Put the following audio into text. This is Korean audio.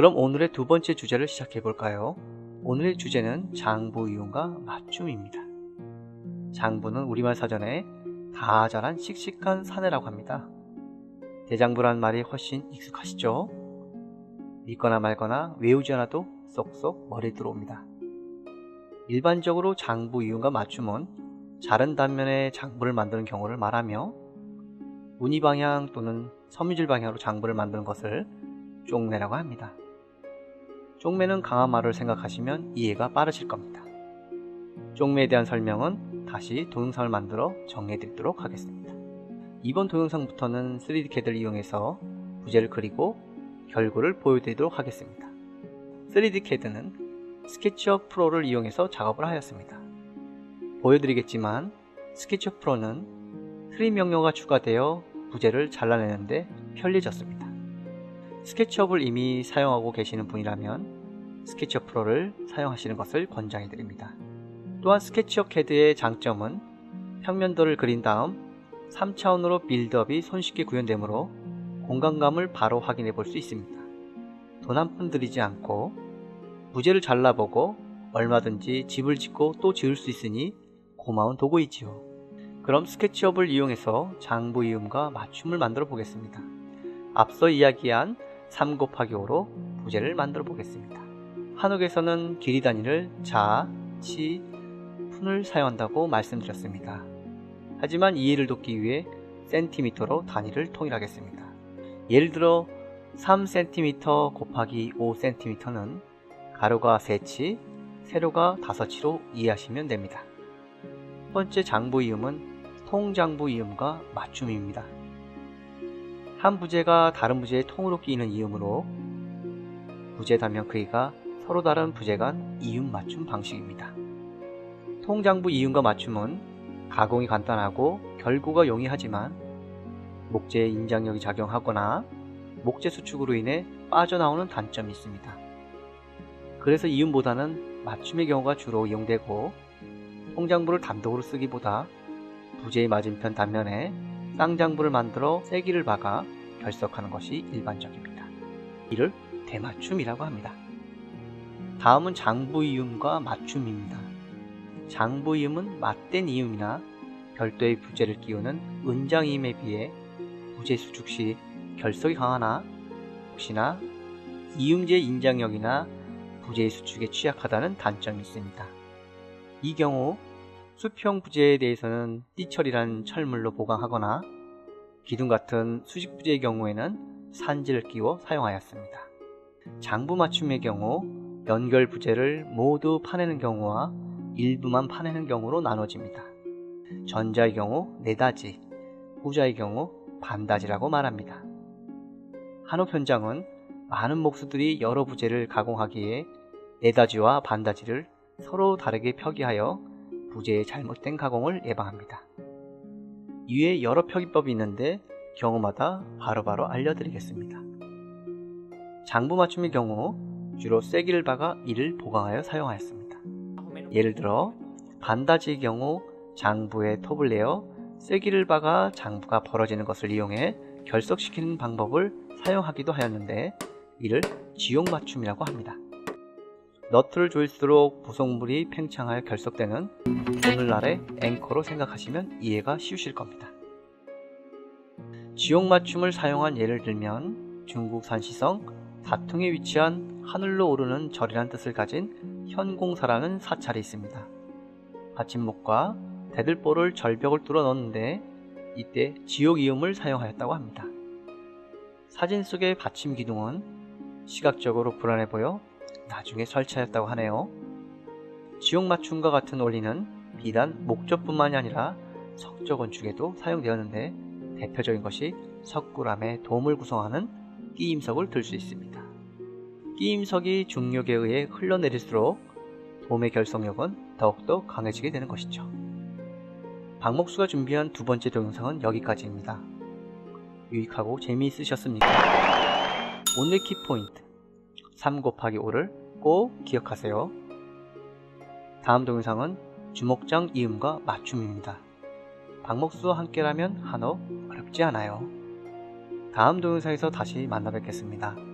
그럼 오늘의 두 번째 주제를 시작해 볼까요? 오늘의 주제는 장부 이용과 맞춤입니다. 장부는 우리말 사전에 다 자란 씩씩한 사내라고 합니다. 대장부란 말이 훨씬 익숙하시죠? 믿거나 말거나 외우지 않아도 쏙쏙 머리에 들어옵니다. 일반적으로 장부 이용과 맞춤은 자른 단면의 장부를 만드는 경우를 말하며 무늬 방향 또는 섬유질 방향으로 장부를 만드는 것을 쪽매라고 합니다. 쪽매는 강한 말을 생각하시면 이해가 빠르실 겁니다. 쪽매에 대한 설명은 다시 동영상을 만들어 정리해 드리도록 하겠습니다. 이번 동영상부터는 3D CAD를 이용해서 부재를 그리고 결과를 보여드리도록 하겠습니다. 3D CAD는 스케치업 프로를 이용해서 작업을 하였습니다. 보여드리겠지만 스케치업 프로는 트림 명령어가 추가되어 부재를 잘라내는데 편리해졌습니다. 스케치업을 이미 사용하고 계시는 분이라면 스케치업 프로를 사용하시는 것을 권장해 드립니다. 또한 스케치업 캐드의 장점은 평면도를 그린 다음 3차원으로 빌드업이 손쉽게 구현되므로 공간감을 바로 확인해 볼 수 있습니다. 돈 한 푼 들이지 않고 부재를 잘라보고 얼마든지 집을 짓고 또 지을 수 있으니 고마운 도구이지요. 그럼 스케치업을 이용해서 장부 이음과 맞춤을 만들어 보겠습니다. 앞서 이야기한 3 곱하기 5로 부재를 만들어 보겠습니다. 한옥에서는 길이 단위를 자, 치, 푼을 사용한다고 말씀드렸습니다. 하지만 이해를 돕기 위해 센티미터로 단위를 통일하겠습니다. 예를 들어 3cm 곱하기 5cm는 가로가 3치, 세로가 5치로 이해하시면 됩니다. 첫 번째 장부 이음은 통장부 이음과 맞춤입니다. 한 부재가 다른 부재의 통으로 끼이는 이음으로 부재 단면 크기가 서로 다른 부재 간 이음 맞춤 방식입니다. 통장부 이음과 맞춤은 가공이 간단하고 결구가 용이하지만 목재의 인장력이 작용하거나 목재 수축으로 인해 빠져나오는 단점이 있습니다. 그래서 이음보다는 맞춤의 경우가 주로 이용되고 통장부를 단독으로 쓰기보다 부재의 맞은편 단면에 쌍장부를 만들어 세기를 박아 결석하는 것이 일반적입니다. 이를 대맞춤이라고 합니다. 다음은 장부 이음과 맞춤입니다. 장부 이음은 맞댄 이음이나 별도의 부재를 끼우는 은장 이음에 비해 부재 수축 시 결석이 강하나 혹시나 이음제의 인장력이나 부재의 수축에 취약하다는 단점이 있습니다. 이 경우 수평 부재에 대해서는 띠철이란 철물로 보강하거나 기둥 같은 수직 부재의 경우에는 산지를 끼워 사용하였습니다. 장부 맞춤의 경우 연결 부재를 모두 파내는 경우와 일부만 파내는 경우로 나눠집니다. 전자의 경우 네다지, 후자의 경우 반다지라고 말합니다. 한옥 현장은 많은 목수들이 여러 부재를 가공하기에 네다지와 반다지를 서로 다르게 표기하여 부재의 잘못된 가공을 예방합니다. 이외에 여러 표기법이 있는데 경우마다 바로바로 바로 알려드리겠습니다. 장부 맞춤의 경우 주로 쐐기를 박아 이를 보강하여 사용하였습니다. 예를 들어 반다지의 경우 장부에 톱을 내어 쐐기를 박아 장부가 벌어지는 것을 이용해 결석시키는 방법을 사용하기도 하였는데 이를 지용 맞춤이라고 합니다. 너트를 조일수록 부속물이 팽창하여 결석되는 오늘날의 앵커로 생각하시면 이해가 쉬우실 겁니다. 지옥 맞춤을 사용한 예를 들면 중국 산 시성 다통에 위치한 하늘로 오르는 절이란 뜻을 가진 현공사라는 사찰이 있습니다. 받침목과 대들보를 절벽을 뚫어 넣었는데 이때 지옥 이음을 사용하였다고 합니다. 사진 속의 받침 기둥은 시각적으로 불안해 보여 나중에 설치하였다고 하네요. 지옥 맞춤과 같은 원리는 비단 목적뿐만이 아니라 석조 건축에도 사용되었는데 대표적인 것이 석굴암의 돔을 구성하는 끼임석을 들 수 있습니다. 끼임석이 중력에 의해 흘러내릴수록 돔의 결속력은 더욱더 강해지게 되는 것이죠. 박목수가 준비한 두 번째 동영상은 여기까지입니다. 유익하고 재미있으셨습니까? 오늘 키포인트 3 곱하기 5를 꼭 기억하세요. 다음 동영상은 주목장 이음과 맞춤입니다. 박목수와 함께라면 한옥 어렵지 않아요. 다음 동영상에서 다시 만나 뵙겠습니다.